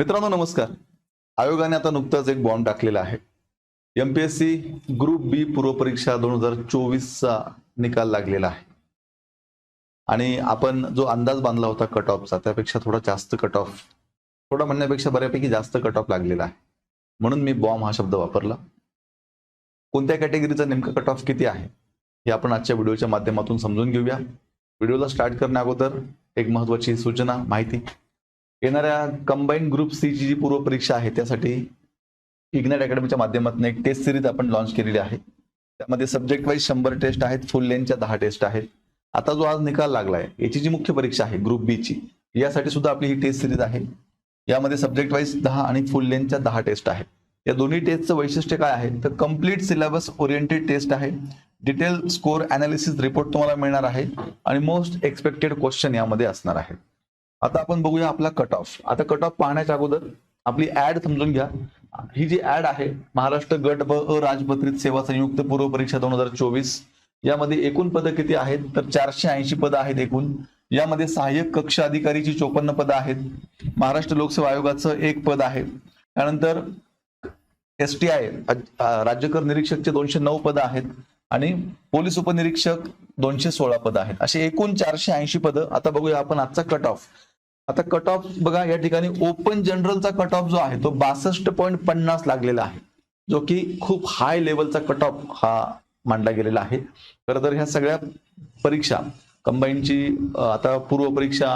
मित्रांनो नमस्कार. आयोगाने आता नुकताच एक बॉम्ब टाकलेला आहे. एमपीएससी ग्रुप बी पूर्व परीक्षा दोन हजार चोवीसचा निकाल लागलेला आहे. आणि आपण जो अंदाज बांधला होता कट ऑफचा त्यापेक्षा थोडा जास्त कट ऑफ थोडा म्हणण्यापेक्षा बऱ्यापैकी जास्त कट ऑफ लागलेला आहे. म्हणून मी बॉम्ब हा शब्द वापरला. कोणत्या कॅटेगरीचा नेमका कट ऑफ किती आहे हे आपण आजच्या व्हिडिओच्या माध्यमातून समजून घेऊया. व्हिडिओला स्टार्ट करण्या अगोदर एक महत्वाची सूचना माहिती. येणाऱ्या कंबाईन ग्रुप सी ची जी पूर्व परीक्षा आहे त्यासाठी इग्नाइट अकॅडमीच्या माध्यमातून एक टेस्ट सिरीज आपण लॉन्च केलेली आहे. त्यामध्ये सब्जेक्ट वाईज शंभर टेस्ट आहेत फुल लेनच्या दहा टेस्ट आहेत. आता जो आज निकाल लागलाय याची जी मुख्य परीक्षा आहे ग्रुप बी ची यासाठी सुद्धा आपली ही टेस्ट सिरीज आहे. यामध्ये सब्जेक्ट वाईज दहा आणि फुल लेनच्या दहा टेस्ट आहेत. या दोन्ही टेस्टचं वैशिष्ट्य काय आहे? तर कंप्लीट सिलेबस ओरिएंटेड टेस्ट आहे. डिटेल स्कोर अनालिसिस रिपोर्ट तुम्हाला मिळणार आहे. आणि मोस्ट एक्सपेक्टेड क्वेश्चन यामध्ये असणार आहे. आता आपण बघूया आपला कट ऑफ आता कट ऑफ पाहण्याच्या अगोदर आपली ऍड समजून घ्या. ही जी ऍड आहे महाराष्ट्र गट ब अराजपत्रित सेवा संयुक्त पूर्व परीक्षा दोन हजार चोवीस यामध्ये एकूण पदं किती आहेत? तर चारशे ऐंशी पदं आहेत एकूण. यामध्ये सहाय्यक कक्ष अधिकारीची चोपन्न पदं आहेत. महाराष्ट्र लोकसेवा आयोगाचं एक पद आहे. त्यानंतर एस टी आय राज्यकर निरीक्षकचे दोनशे नऊ पदं आहेत आणि पोलीस उपनिरीक्षक दोनशे सोळा पदं आहेत. असे एकूण चारशे ऐंशी पदं. आता बघूया आपण आजचा कट ऑफ आता कट ऑफ बघा या ठिकाणी ओपन जनरलचा कट ऑफ जो आहे तो बासष्ट पॉईंट पन्नास लागलेला आहे. जो की खूप हाय लेवलचा कट ऑफ हा मांडला गेलेला आहे. खरं तर ह्या सगळ्या परीक्षा कंबाईनची आता पूर्व परीक्षा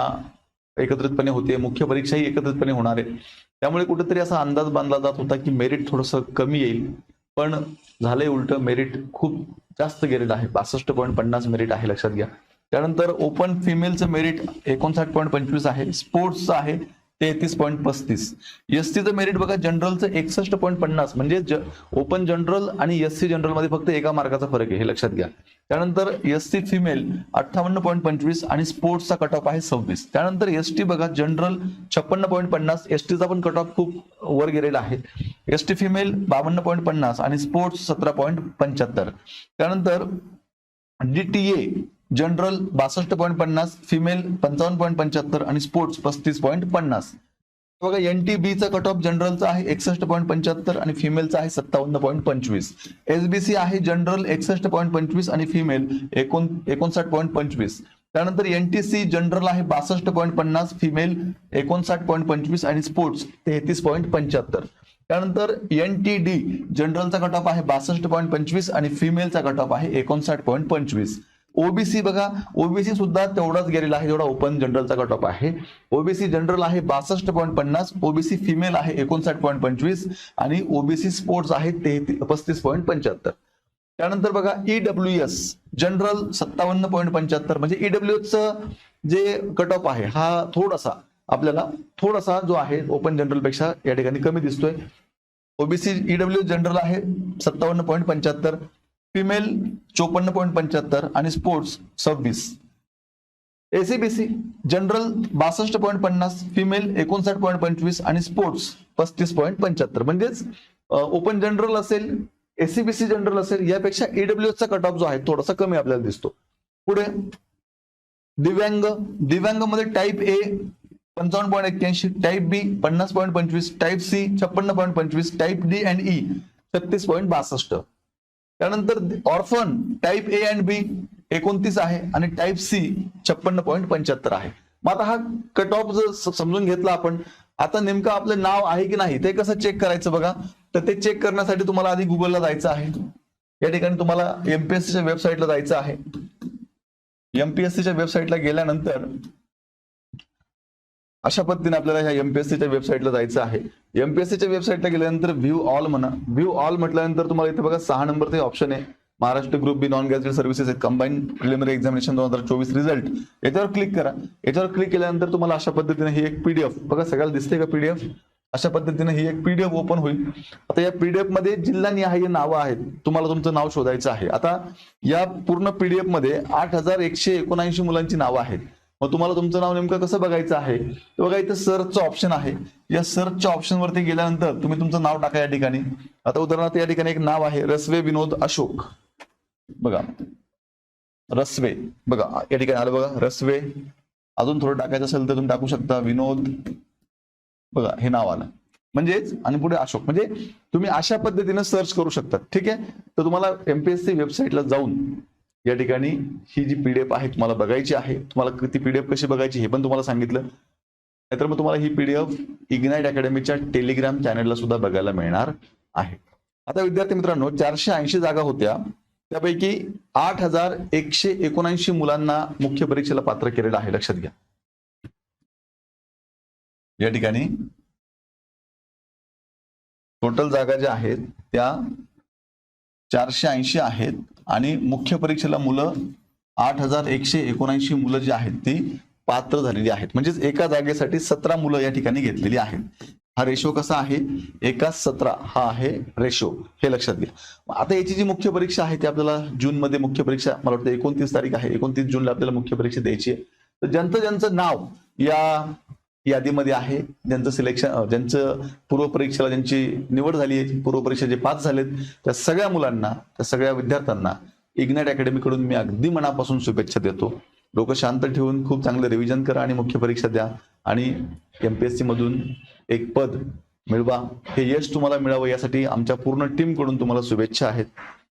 एकत्रितपणे होते मुख्य परीक्षाही एकत्रितपणे होणार आहे. त्यामुळे कुठेतरी असा अंदाज बांधला जात होता की मेरिट थोडंसं कमी येईल. पण झालंय उलट मेरिट खूप जास्त गेलेलं आहे. बासष्ट पॉईंट पन्नास मेरिट आहे लक्षात घ्या. त्यानंतर ओपन फिमेलचं मेरिट एकोणसाठ पॉईंट पंचवीस आहे. स्पोर्ट्सचं आहे तेहतीस पॉईंट पस्तीस. एस टीचं मेरिट बघा जनरलचं एकसष्ट पॉईंट पन्नास. म्हणजे ज ओपन जनरल आणि एस सी जनरलमध्ये फक्त एका मार्काचा फरक आहे हे लक्षात घ्या. त्यानंतर एस सी फिमेल अठ्ठावन्न पॉईंट पंचवीस आणि स्पोर्ट्सचा कट ऑफ आहे सव्वीस. त्यानंतर एस टी बघा जनरल छप्पन्न पॉईंट पन्नास. एस टीचा पण कट ऑफ खूप वर गेलेला आहे. एस टी फिमेल बावन्न पॉईंट पन्नास आणि स्पोर्ट्स सतरा पॉईंट पंच्याहत्तर. त्यानंतर डीटीए जनरल बासष्ट पॉईंट पन्नास फिमेल पंचावन्न पॉईंट पंच्याहत्तर आणि स्पोर्ट्स पस्तीस पॉईंट पन्नास. बघा एन टी बीचा कट ऑफ जनरलचा आहे एकसष्ट पॉईंट पंच्याहत्तर आणि फिमेलचा आहे सत्तावन्न पॉईंट पंचवीस. एसबीसी आहे जनरल एकसष्ट पॉईंट पंचवीस आणि फिमेल एकोण एकोणसाठ पॉईंट पंचवीस. त्यानंतर एनटीसी जनरल आहे बासष्ट पॉईंट पन्नास फिमेल एकोणसाठ पॉईंट पंचवीस आणि स्पोर्ट्स तेहतीस पॉईंट पंच्याहत्तर. त्यानंतर एन टी डी जनरलचा कट ऑफ आहे बासष्ट पॉईंट पंचवीस आणि फिमेलचा कट ऑफ आहे एकोणसाठ पॉईंट पंचवीस. ओबीसी बघा ओबीसी सुद्धा तेवढाच गेलेला आहे जेवढा ओपन जनरलचा कट ऑफ आहे. ओबीसी जनरल आहे बासष्ट पॉईंट पन्नास ओबीसी फिमेल आहे एकोणसाठ पॉईंट पंचवीस आणि ओबीसी स्पोर्ट्स आहे तेहतीस पस्तीस पॉईंट पंच्याहत्तर. त्यानंतर बघा ईडब्ल्यू एस जनरल सत्तावन्न पॉईंट पंच्याहत्तर म्हणजे ईडब्ल्यू चं जे कट ऑफ आहे हा थोडासा आपल्याला थोडासा जो आहे ओपन जनरलपेक्षा या ठिकाणी कमी दिसतोय. ओबीसी ईडब्ल्यू जनरल आहे सत्तावन्न पॉईंट पंच्याहत्तर फिमेल चोपन्न पॉईंट पंच्याहत्तर आणि स्पोर्ट्स सव्वीस. एसीबीसी जनरल बासष्ट पॉईंट पन्नास फिमेल एकोणसाठ पॉईंट पंचवीस आणि स्पोर्ट्स पस्तीस पॉईंट पंच्याहत्तर. म्हणजेच ओपन जनरल असेल एसीबीसी जनरल असेल यापेक्षा ईडब्ल्यू चा कट ऑफ जो आहे थोडासा कमी आपल्याला दिसतो. पुढे दिव्यांग. दिव्यांगमध्ये टाईप ए पंचावन्न पॉईंट एक्क्याऐंशी टाईप बी पन्नास पॉईंट पंचवीस टाईप सी छप्पन्न पॉईंट पंचवीस टाईप डी अँड ई छत्तीस पॉईंट बासष्ट. त्यानंतर orphan type A and B एकोणतीस आहे आणि टाईप सी छप्पन्न पॉईंट पंच्याहत्तर आहे. मग आता हा कट ऑफ जर समजून घेतला आपण आता नेमकं आपलं नाव आहे की नाही ते कसं चेक करायचं बघा. तर ते चेक करण्यासाठी तुम्हाला आधी गुगलला जायचं आहे. या ठिकाणी तुम्हाला एमपीएससीच्या वेबसाईटला जायचं आहे. एमपीएससीच्या वेबसाईटला गेल्यानंतर अशा पद्धतीने आपल्याला ह्या एमपीएससीच्या वेबसाईटला जायचं आहे. एमपीएससीच्या वेबसाईटला गेल्यानंतर व्ह्यू ऑल म्हणा. व्ह्यू ऑल म्हटल्यानंतर तुम्हाला इथे बघा सहा नंबरचे ऑप्शन आहे. Maharashtra group B non gazetted services combine preliminary examination दोन हजार चोवीस रिझल्ट याच्यावर क्लिक करा. याच्यावर क्लिक केल्यानंतर तुम्हाला अशा पद्धतीने ही एक पीडीएफ बघा सगळ्याला दिसते का पीडीएफ अशा पद्धतीने ही एक पीडीएफ ओपन होईल. आता या पीडीएफमध्ये जिल्हानिहाय नावं आहेत. तुम्हाला तुमचं नाव शोधायचं आहे. आता या पूर्ण पीडीएफमध्ये आठ हजार एकशे एकोणऐंशी मुलांची नावं आहेत. मग तुम्हाला तुमचं नाव नेमकं कसं बघायचं आहे? तर बघा इथं सर्चचं ऑप्शन आहे. या सर्चच्या ऑप्शन वरती गेल्यानंतर तुम्ही तुमचं नाव टाका या ठिकाणी. आता उदाहरणार्थ या ठिकाणी एक नाव आहे रसवे विनोद अशोक. बघा. रसवे. बघा या ठिकाणी आलं बघा रसवे. अजून थोडं टाकायचं असेल तर तुम्ही टाकू शकता. विनोद. बघा हे नाव आलं. म्हणजेच आणि पुढे अशोक. म्हणजे तुम्ही अशा पद्धतीनं सर्च करू शकता. ठीक आहे? तर तुम्हाला एमपीएससी वेबसाईटला जाऊन या ठिकाणी ही जी पीडीएफ आहे तुम्हाला बघायची आहे तुम्हाला ती पीडीएफ कशी बघायची हे पण तुम्हाला सांगितलं. नाहीतर मग तुम्हाला ही पीडीएफ इग्नाइट अकॅडमीच्या टेलिग्राम चॅनेलला सुद्धा बघायला मिळणार आहे. आता विद्यार्थी मित्रांनो चारशे ऐंशी जागा होत्या. त्यापैकी आठ हजार एकशे एकोणऐंशी मुलांना मुख्य परीक्षेला पात्र केलेलं आहे. लक्षात घ्या. या ठिकाणी टोटल जागा ज्या आहेत त्या चारशे ऐंशी आहेत आणि मुख्य परीक्षेला मुलं आठ हजार एकशे एकोणऐंशी मुलं जी आहेत ती पात्र झालेली आहेत. म्हणजेच एका जागेसाठी सतरा मुलं या ठिकाणी घेतलेली आहेत. हा रेशो कसा आहे? एका सतरा हा आहे रेशो हे लक्षात घ्या. आता याची जी मुख्य परीक्षा आहे ती आपल्याला जून मध्ये मुख्य परीक्षा मला वाटतं एकोणतीस तारीख आहे. एकोणतीस जूनला आपल्याला मुख्य परीक्षा द्यायची आहे. तर ज्यांचं ज्यांचं नाव या यादीमध्ये आहे. ज्यांचं सिलेक्शन ज्यांचं पूर्व परीक्षेला ज्यांची निवड झाली आहे पूर्व परीक्षा जे पास झालेत त्या सगळ्या मुलांना त्या सगळ्या विद्यार्थ्यांना इग्नॅट अकॅडमीकडून मी अगदी मनापासून शुभेच्छा देतो. लोक शांत ठेवून खूप चांगलं रिव्हिजन करा आणि मुख्य परीक्षा द्या. आणि एम पी एस मधून एक पद मिळवा. हे यश तुम्हाला मिळावं यासाठी आमच्या पूर्ण टीमकडून तुम्हाला शुभेच्छा आहेत.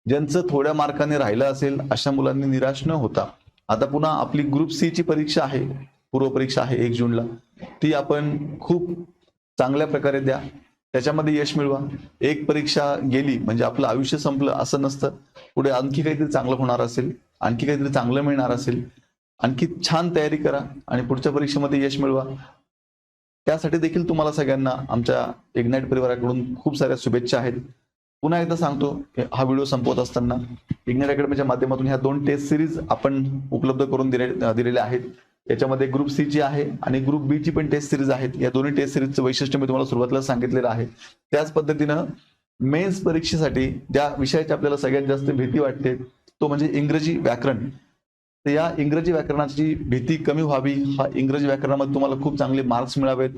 ज्यांचं थोड्या मार्काने राहिलं असेल अशा मुलांनी निराश न होता. आता पुन्हा आपली ग्रुप सी ची परीक्षा आहे. पूर्व परीक्षा आहे एक जूनला. ती आपण खूप चांगल्या प्रकारे द्या. त्याच्यामध्ये यश मिळवा. एक परीक्षा गेली म्हणजे आपलं आयुष्य संपलं असं नसतं. पुढे आणखी काहीतरी चांगलं होणार असेल आणखी काहीतरी चांगलं मिळणार असेल आणखी छान तयारी करा आणि पुढच्या परीक्षेमध्ये यश मिळवा. त्यासाठी देखील तुम्हाला सगळ्यांना आमच्या इग्नाइट परिवाराकडून खूप साऱ्या शुभेच्छा आहेत. पुन्हा एकदा सांगतो हा व्हिडिओ संपवत असताना इग्नाईट अकॅडमीच्या माध्यमातून ह्या दोन टेस्ट सिरीज आपण उपलब्ध करून दिले दिलेल्या आहेत. याच्यामध्ये ग्रुप सी ची आहे आणि ग्रुप बी ची पण टेस्ट सिरीज आहेत. या दोन्ही टेस्ट सिरीजचं वैशिष्ट्य मी तुम्हाला सुरुवातीला सांगितलेलं आहे. त्याच पद्धतीनं मेन्स परीक्षेसाठी ज्या विषयाची आपल्याला सगळ्यात जास्त भीती वाटते तो म्हणजे इंग्रजी व्याकरण. तर या इंग्रजी व्याकरणाची भीती कमी व्हावी हा इंग्रजी व्याकरणामध्ये तुम्हाला खूप चांगले मार्क्स मिळावेत.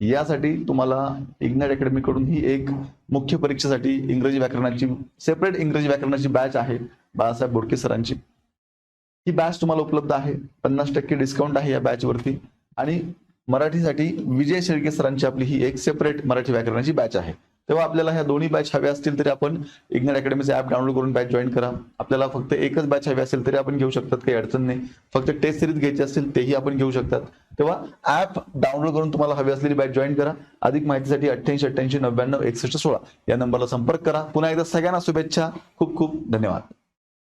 यासाठी तुम्हाला इग्नॅट अकॅडमीकडून ही एक मुख्य परीक्षेसाठी इंग्रजी व्याकरणाची सेपरेट इंग्रजी व्याकरणाची बॅच आहे बाळासाहेब बोडके सरांची. ही बॅच तुम्हाला उपलब्ध आहे. पन्नास टक्के डिस्काउंट आहे या बॅच वरती. आणि मराठीसाठी विजय शेळके सरांची आपली ही एक सेपरेट मराठी व्याकरणाची बॅच आहे. तेव्हा आपल्याला ह्या दोन्ही बॅच हव्या असतील तरी आपण इग्नेट अकॅडमीचे ऍप डाउनलोड करून बॅच जॉईन करा. आपल्याला फक्त एकच बॅच हवी असेल तरी आपण घेऊ शकतात काही अडचण नाही. फक्त टेस्ट सिरीज घ्यायची असेल तेही आपण घेऊ शकतात. तेव्हा ऍप डाउनलोड करून तुम्हाला हवी असलेली बॅच जॉईन करा. अधिक माहितीसाठी अठ्ठ्याऐंशी अठ्ठ्याऐंशी नव्याण्णव एकसष्ट सोळा या नंबरला संपर्क करा. पुन्हा एकदा सगळ्यांना शुभेच्छा. खूप खूप धन्यवाद.